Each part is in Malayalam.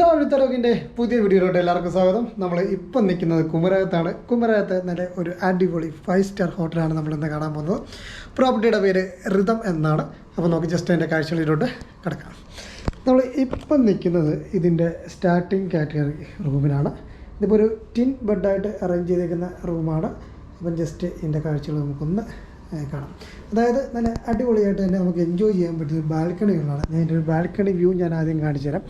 തരകിന്റെ പുതിയ വീഡിയോയിലോട്ട് എല്ലാവർക്കും സ്വാഗതം. നമ്മൾ ഇപ്പം നിൽക്കുന്നത് കുമരകത്താണ്. കുമരകത്ത് നല്ല ഒരു അടിപൊളി ഫൈവ് സ്റ്റാർ ഹോട്ടലാണ് നമ്മൾ ഇന്ന് കാണാൻ പോകുന്നത്. പ്രോപ്പർട്ടിയുടെ പേര് റിതം എന്നാണ്. അപ്പോൾ നമുക്ക് ജസ്റ്റ് അതിന്റെ കാഴ്ചകളിലോട്ട് കിടക്കാം. നമ്മൾ ഇപ്പം നിൽക്കുന്നത് ഇതിന്റെ സ്റ്റാർട്ടിങ് കാറ്റഗറി റൂമിലാണ് ഇതിപ്പോൾ ഒരു ടിൻ ബെഡായിട്ട് അറേഞ്ച് ചെയ്തേക്കുന്ന റൂമാണ്. അപ്പം ജസ്റ്റ് ഇതിന്റെ കാഴ്ചകൾ നമുക്കൊന്ന് കാണാം. അതായത് നല്ല അടിപൊളിയായിട്ട് തന്നെ നമുക്ക് എൻജോയ് ചെയ്യാൻ പറ്റുന്ന ബാൽക്കണികളാണ് ഞാൻ എന്റെ ഒരു ബാൽക്കണി വ്യൂ ഞാൻ ആദ്യം കാണിച്ചു തരാം.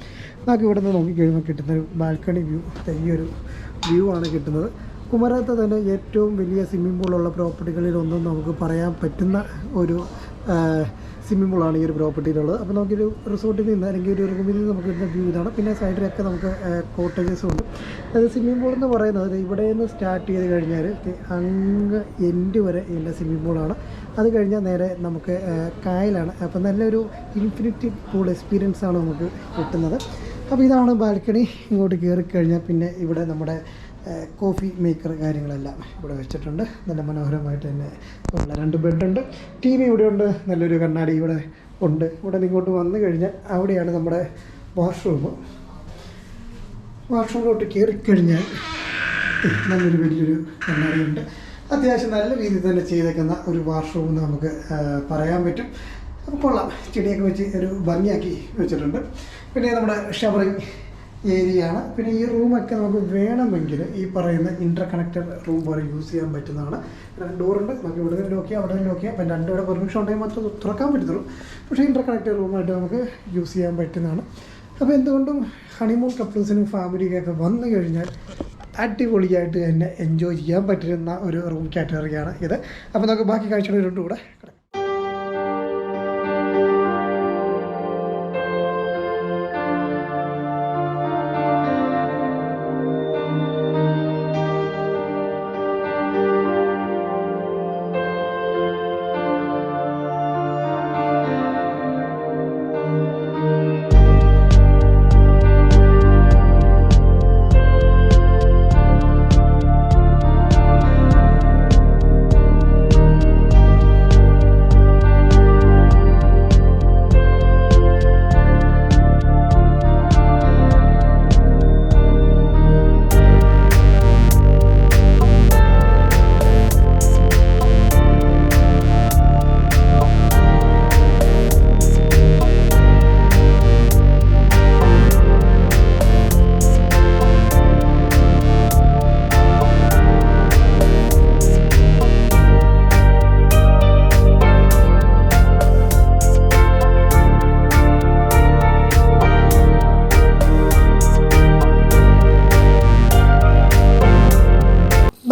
നമുക്ക് ഇവിടെ നിന്ന് നോക്കി കഴിയുമ്പോൾ കിട്ടുന്ന ഒരു ബാൽക്കണി വ്യൂ ഈ ഒരു വ്യൂ ആണ് കിട്ടുന്നത്. കുമരകത്ത് തന്നെ ഏറ്റവും വലിയ സ്വിമ്മിംഗ് പൂളുള്ള പ്രോപ്പർട്ടികളിൽ ഒന്നും നമുക്ക് പറയാൻ പറ്റുന്ന ഒരു സ്വിമ്മിംഗ് പൂളാണ് ഈ ഒരു പ്രോപ്പർട്ടിയിലുള്ളത് അപ്പോൾ നമുക്കൊരു റിസോർട്ടിൽ നിന്ന് അല്ലെങ്കിൽ ഒരു റൂമിൽ നിന്ന് നമുക്ക് കിട്ടുന്ന വ്യൂ ഇതാണ്. പിന്നെ സൈഡിലൊക്കെ നമുക്ക് കോട്ടേജസും ഉണ്ട്. അതായത് സ്വിമ്മിംഗ് പൂൾ എന്ന് പറയുന്നത് ഇവിടെ നിന്ന് സ്റ്റാർട്ട് ചെയ്ത് കഴിഞ്ഞാൽ അങ്ങ് എൻഡ് വരെ ഇതിന്റെ സ്വിമ്മിംഗ് പൂളാണ് അത് കഴിഞ്ഞാൽ നേരെ നമുക്ക് കായലാണ്. അപ്പോൾ നല്ലൊരു ഇൻഫിനിറ്റി പൂൾ എക്സ്പീരിയൻസ് ആണ് നമുക്ക് കിട്ടുന്നത്. അപ്പോൾ ഇതാണ് ബാൽക്കണി. ഇങ്ങോട്ട് കയറി കഴിഞ്ഞാൽ പിന്നെ ഇവിടെ നമ്മുടെ കോഫി മേക്കർ കാര്യങ്ങളെല്ലാം ഇവിടെ വെച്ചിട്ടുണ്ട്. നല്ല മനോഹരമായിട്ട് തന്നെ ഉള്ള രണ്ട് ബെഡുണ്ട് ടി വി ഇവിടെ ഉണ്ട്. നല്ലൊരു കണ്ണാടി ഇവിടെ ഉണ്ട്. ഇവിടെ ഇങ്ങോട്ട് വന്നു കഴിഞ്ഞാൽ അവിടെയാണ് നമ്മുടെ വാഷ്റൂം വാഷ്റൂമിലോട്ട് കയറിക്കഴിഞ്ഞാൽ നല്ലൊരു വലിയൊരു കണ്ണാടിയുണ്ട് അത്യാവശ്യം നല്ല രീതിയിൽ തന്നെ ചെയ്തേക്കുന്ന ഒരു വാഷ്റൂം നമുക്ക് പറയാൻ പറ്റും. അപ്പോൾ കൊള്ളാം. ചെടിയൊക്കെ വെച്ച് ഒരു ഭംഗിയാക്കി വെച്ചിട്ടുണ്ട്. പിന്നെ നമ്മുടെ ഷവറിങ് ഏരിയയാണ്. പിന്നെ ഈ റൂമൊക്കെ നമുക്ക് വേണമെങ്കിൽ ഈ പറയുന്ന ഇന്റർ കണക്റ്റഡ് റൂം പോലെ യൂസ് ചെയ്യാൻ പറ്റുന്നതാണ്. ഡോറുണ്ട് നമുക്ക് ഇവിടെ നിന്ന് ലോക്ക് അവിടെ നിന്ന് ലോക്ക് അപ്പം രണ്ടുപേരുടെ പെർമിഷൻ ഉണ്ടെങ്കിൽ മാത്രം തുറക്കാൻ പറ്റത്തുള്ളൂ. പക്ഷേ ഇന്റർ കണക്റ്റഡ് റൂമായിട്ട് നമുക്ക് യൂസ് ചെയ്യാൻ പറ്റുന്നതാണ്. അപ്പോൾ എന്തുകൊണ്ടും ഹണിമൂൺ കപ്പിൾസിനും ഫാമിലിക്കൊക്കെ വന്നു കഴിഞ്ഞാൽ അടിപൊളിയായിട്ട് തന്നെ എൻജോയ് ചെയ്യാൻ പറ്റുന്ന ഒരു റൂം കാറ്റഗറിയാണ് ഇത്. അപ്പോൾ നമുക്ക് ബാക്കി കാഴ്ചകളിലോട്ട് കൂടെ കിടക്കാം.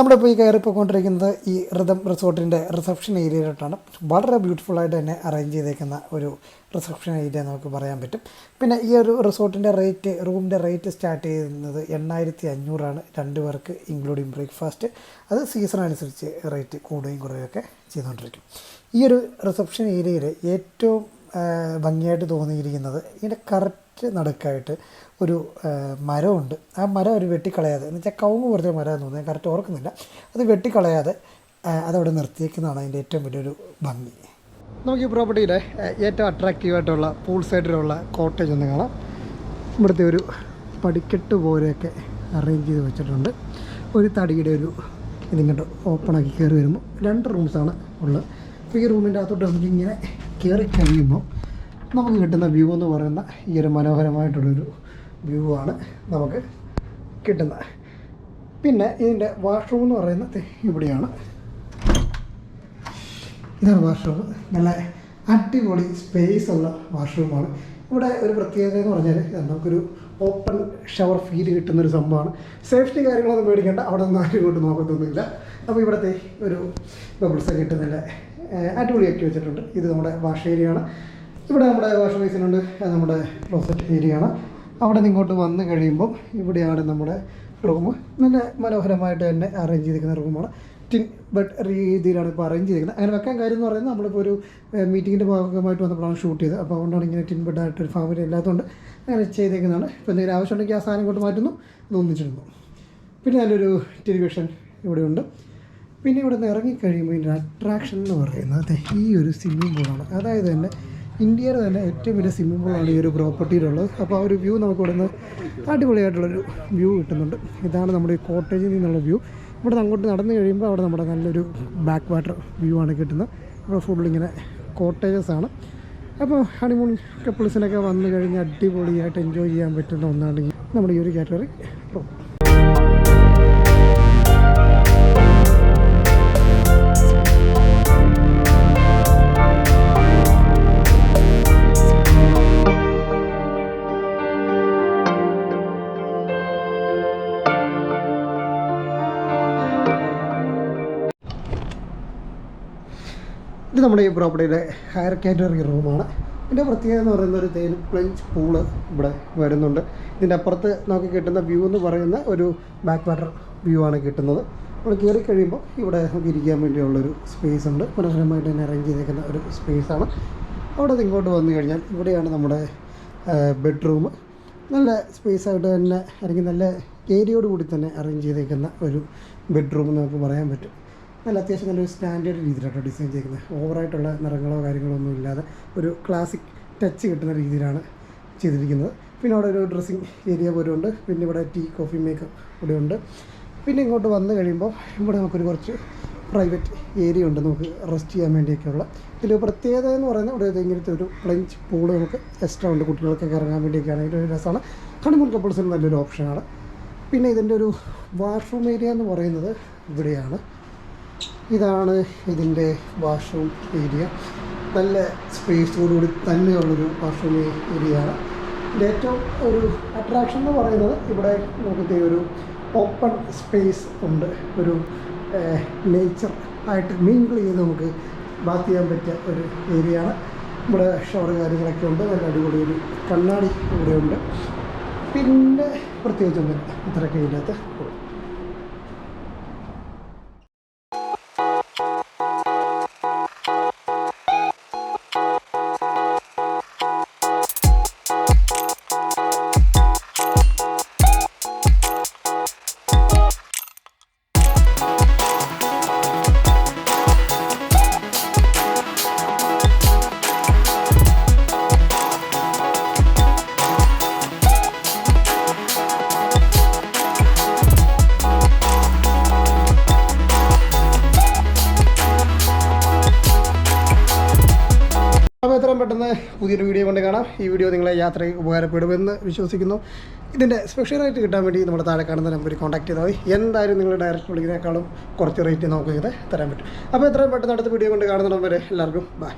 നമ്മളിപ്പോൾ ഈ കയറിപ്പോയിക്കൊണ്ടിരിക്കുന്നത് ഈ റിതം റിസോർട്ടിന്റെ റിസപ്ഷൻ ഏരിയയിലോട്ടാണ് വളരെ ബ്യൂട്ടിഫുൾ ആയിട്ട് തന്നെ അറേഞ്ച് ചെയ്തേക്കുന്ന ഒരു റിസപ്ഷൻ ഏരിയ നമുക്ക് പറയാൻ പറ്റും. പിന്നെ ഈ ഒരു റിസോർട്ടിന്റെ റേറ്റ് റൂമിന്റെ റേറ്റ് സ്റ്റാർട്ട് ചെയ്യുന്നത് എണ്ണായിരത്തി അഞ്ഞൂറാണ് രണ്ട് പേർക്ക് ഇൻക്ലൂഡിങ് ബ്രേക്ക്ഫാസ്റ്റ് അത് സീസൺ അനുസരിച്ച് റേറ്റ് കൂടുകയും കുറയുകയൊക്കെ ചെയ്തുകൊണ്ടിരിക്കും. ഈ ഒരു റിസപ്ഷൻ ഏരിയയിൽ ഏറ്റവും ഭംഗിയായിട്ട് തോന്നിയിരിക്കുന്നത്. ഇതിന്റെ കറക്റ്റ് നടുക്കായിട്ട് ഒരു മരമുണ്ട്. ആ മരം ഒരു വെട്ടിക്കളയാതെ എന്ന് വെച്ചാൽ കവുങ്ങ് പോലത്തെ മരം തോന്നുന്നു. ഞാൻ കറക്റ്റ് ഓർക്കുന്നില്ല. അത് വെട്ടിക്കളയാതെ അതവിടെ നിർത്തിയേക്കുന്നതാണ് അതിന്റെ ഏറ്റവും വലിയൊരു ഭംഗി. നമുക്ക് ഈ പ്രോപ്പർട്ടിയിലെ ഏറ്റവും അട്രാക്റ്റീവായിട്ടുള്ള പൂൾ സൈഡിലുള്ള കോട്ടേജ് ഒന്ന് കാണാം. ഇവിടുത്തെ ഒരു പടിക്കെട്ട് പോലെയൊക്കെ അറേഞ്ച് ചെയ്ത് വെച്ചിട്ടുണ്ട്. ഒരു തടിയുടെ ഒരു ഇതിങ്ങോട്ട് ഓപ്പണാക്കി കയറി വരുമ്പോൾ രണ്ട് റൂംസാണ് ഉള്ളത്. അപ്പോൾ ഈ റൂമിന്റെ അകത്തോട്ട് നമുക്ക് ഇങ്ങനെ കയറി കഴിയുമ്പോൾ നമുക്ക് കിട്ടുന്ന വ്യൂ എന്ന് പറയുന്ന ഈ ഒരു മനോഹരമായിട്ടുള്ളൊരു വ്യൂ ആണ് നമുക്ക് കിട്ടുന്നത്. പിന്നെ ഇതിന്റെ വാഷ്റൂം എന്ന് പറയുന്നത് ഇവിടെയാണ്. ഇതാണ് വാഷ്റൂം നല്ല അടിപൊളി സ്പേസ് ഉള്ള വാഷ്റൂമാണ് ഇവിടെ ഒരു പ്രത്യേകത എന്ന് പറഞ്ഞാൽ നമുക്കൊരു ഓപ്പൺ ഷവർ ഫീൽ കിട്ടുന്നൊരു സംഭവമാണ്. സേഫ്റ്റി കാര്യങ്ങളൊന്നും മേടിക്കേണ്ട അവിടെ നിന്ന് ആരും കൊണ്ട് നോക്കത്തൊന്നുമില്ല. അപ്പോൾ ഇവിടുത്തെ ഒരു ബബിൾസ് കിട്ടുന്നില്ല? അടിപൊളിയാക്കി വെച്ചിട്ടുണ്ട്. ഇത് നമ്മുടെ വാഷ് ഏരിയ ആണ് ഇവിടെ നമ്മുടെ വാഷ് ബേസിനുണ്ട് നമ്മുടെ ക്ലോസറ്റ് ഏരിയയാണ്. അവിടെ നിന്ന് ഇങ്ങോട്ട് വന്ന് കഴിയുമ്പോൾ ഇവിടെയാണ് നമ്മുടെ റൂം. നല്ല മനോഹരമായിട്ട് തന്നെ അറേഞ്ച് ചെയ്തിരിക്കുന്ന റൂമാണ്. ടിൻ ബെഡ് രീതിയിലാണ് ഇപ്പോൾ അറേഞ്ച് ചെയ്തിരിക്കുന്നത്. അങ്ങനെ വെക്കാൻ കാര്യം എന്ന് പറയുന്നത് നമ്മളിപ്പോൾ ഒരു മീറ്റിങ്ങിന്റെ ഭാഗമായിട്ട് വന്നപ്പോഴാണ് ഷൂട്ട് ചെയ്തത്. അപ്പോൾ അതുകൊണ്ടാണ് ഇങ്ങനെ ടിൻ ബെഡായിട്ട് ഒരു ഫാമിലി ഇല്ലാത്തതുകൊണ്ട് അങ്ങനെ ചെയ്തേക്കുന്നതാണ്. ഇപ്പോൾ എന്തെങ്കിലും ആവശ്യമുണ്ടെങ്കിൽ ആ സാധനം കൊണ്ട് മാറ്റുന്നു. ഇത് പിന്നെ നല്ലൊരു ടെലിവിഷൻ ഇവിടെയുണ്ട് പിന്നെ ഇവിടെ നിന്ന് ഇറങ്ങിക്കഴിയുമ്പോൾ ഇതിന്റെ അട്രാക്ഷൻ എന്ന് പറയുന്നത് ഈ ഒരു സ്വിമ്മിംഗ് പൂളാണ് അതായത് തന്നെ ഇന്ത്യയിലെ തന്നെ ഏറ്റവും വലിയ സ്വിമ്മിംഗ് പൂളാണ് ഈ ഒരു പ്രോപ്പർട്ടിയിലുള്ളത് അപ്പോൾ ആ ഒരു വ്യൂ നമുക്ക് ഇവിടെ നിന്ന് അടിപൊളിയായിട്ടുള്ളൊരു വ്യൂ കിട്ടുന്നുണ്ട്. ഇതാണ് നമ്മുടെ ഈ കോട്ടേജിൽ നിന്നുള്ള വ്യൂ ഇവിടെ നിന്ന് അങ്ങോട്ട് നടന്നു കഴിയുമ്പോൾ അവിടെ നമ്മുടെ നല്ലൊരു ബാക്ക് വാട്ടർ വ്യൂ ആണ് കിട്ടുന്നത്. ഇവിടെ ഫുള്ളിങ്ങനെ കോട്ടേജസ് ആണ്. അപ്പോൾ ഹണിമൂൺ കപ്പിൾസിനൊക്കെ വന്നു കഴിഞ്ഞാൽ അടിപൊളിയായിട്ട് എൻജോയ് ചെയ്യാൻ പറ്റുന്ന ഒന്നാണ് നമ്മുടെ ഈ ഒരു കാറ്റഗറി ഇത് നമ്മുടെ ഈ പ്രോപ്പർട്ടിയുടെ ഹയർ കാറ്റഗറി റൂമാണ് ഇതിന്റെ പ്രത്യേകത എന്ന് പറയുന്ന ഒരു തേൻ പ്ലഞ്ച് പൂൾ ഇവിടെ വരുന്നുണ്ട്. ഇതിന്റെ അപ്പുറത്ത് നമുക്ക് കിട്ടുന്ന വ്യൂ എന്ന് പറയുന്ന ഒരു ബാക്ക് വാട്ടർ വ്യൂ ആണ് കിട്ടുന്നത്. നമ്മൾ കയറി കഴിയുമ്പോൾ ഇവിടെ നമുക്ക് ഇരിക്കാൻ വേണ്ടിയുള്ളൊരു സ്പേസ് ഉണ്ട്. മനോഹരമായിട്ട് തന്നെ അറേഞ്ച് ചെയ്തേക്കുന്ന ഒരു സ്പേസാണ് അവിടെ ഇങ്ങോട്ട് വന്നു കഴിഞ്ഞാൽ ഇവിടെയാണ് നമ്മുടെ ബെഡ്റൂം നല്ല സ്പേസ് ആയിട്ട് തന്നെ അല്ലെങ്കിൽ നല്ല ഏരിയയോട് കൂടി തന്നെ അറേഞ്ച് ചെയ്തേക്കുന്ന ഒരു ബെഡ്റൂം നമുക്ക് പറയാൻ പറ്റും. നല്ല അത്യാവശ്യം നല്ലൊരു സ്റ്റാൻഡേർഡ് രീതിയിലാണ് ഡിസൈൻ ചെയ്തിരിക്കുന്നത്. ഓവറായിട്ടുള്ള നിറങ്ങളോ കാര്യങ്ങളോ ഒന്നും ഇല്ലാതെ ഒരു ക്ലാസിക് ടച്ച് കിട്ടുന്ന രീതിയിലാണ് ചെയ്തിരിക്കുന്നത്. പിന്നെ അവിടെ ഒരു ഡ്രസ്സിങ് ഏരിയ പോലും ഉണ്ട്. പിന്നെ ഇവിടെ ടീ കോഫി മേക്കപ്പ് ഇവിടെ ഉണ്ട്. പിന്നെ ഇങ്ങോട്ട് വന്നു കഴിയുമ്പോൾ ഇവിടെ നമുക്കൊരു കുറച്ച് പ്രൈവറ്റ് ഏരിയ ഉണ്ട്. നമുക്ക് റെസ്റ്റ് ചെയ്യാൻ വേണ്ടിയൊക്കെയുള്ള. ഇതിൽ പ്രത്യേകത എന്ന് പറയുന്നത് ഇവിടെ ഇങ്ങനത്തെ ഒരു പ്ലഞ്ച് പൂൾ നമുക്ക് എക്സ്ട്രാ ഉണ്ട്. കുട്ടികൾക്കൊക്കെ ഇറങ്ങാൻ വേണ്ടിയൊക്കെ ആണെങ്കിൽ ഒരു രസമാണ്. ഹണിമൂൺ കപ്പിൾസിന് നല്ലൊരു ഓപ്ഷനാണ് പിന്നെ ഇതിന്റെ ഒരു വാഷ്റൂം ഏരിയ എന്ന് പറയുന്നത് ഇവിടെയാണ്. ഇതാണ് ഇതിന്റെ വാഷ്റൂം ഏരിയ നല്ല സ്പേസോടുകൂടി തന്നെയുള്ളൊരു വാഷ്റൂം ഏരിയയാണ് ഏറ്റവും ഒരു അട്രാക്ഷൻ എന്ന് പറയുന്നത് ഇവിടെ നമുക്ക് ഒരു ഓപ്പൺ സ്പേസ് ഉണ്ട്. ഒരു നേച്ചർ ആയിട്ട് മിങ്കിൾ ചെയ്ത് നമുക്ക് ബാത്ത് ചെയ്യാൻ പറ്റിയ ഒരു ഏരിയയാണ് ഇവിടെ ഷവർ കാര്യങ്ങളൊക്കെ ഉണ്ട്. നല്ല അടിപൊളി ഒരു കണ്ണാടി ഇവിടെ ഉണ്ട് പിന്നെ പ്രത്യേകിച്ചൊന്നും ഇത്രയൊക്കെ ഇതിനകത്ത് ഉള്ളൂ. പെട്ടെന്ന് പുതിയൊരു വീഡിയോ കൊണ്ട് കാണാം. ഈ വീഡിയോ നിങ്ങളെ യാത്രയ്ക്ക് ഉപകാരപ്പെടുമെന്ന് വിശ്വസിക്കുന്നു. ഇതിന്റെ സ്പെഷ്യലായിട്ട് കിട്ടാൻ വേണ്ടി നമ്മുടെ താഴെ കാണുന്ന നമ്പറിൽ കോൺടാക്ട് ചെയ്താൽ മതി. എന്തായാലും നിങ്ങൾ ഡയറക്റ്റ് വിളിക്കുന്നതിനേക്കാളും കുറച്ച് റേറ്റ് നമുക്ക് ഇത് തരാൻ പറ്റും. അപ്പോൾ എത്രയും പെട്ടെന്ന് അടുത്ത വീഡിയോ കൊണ്ട് കാണുന്ന നമ്പർ എല്ലാവർക്കും ബൈ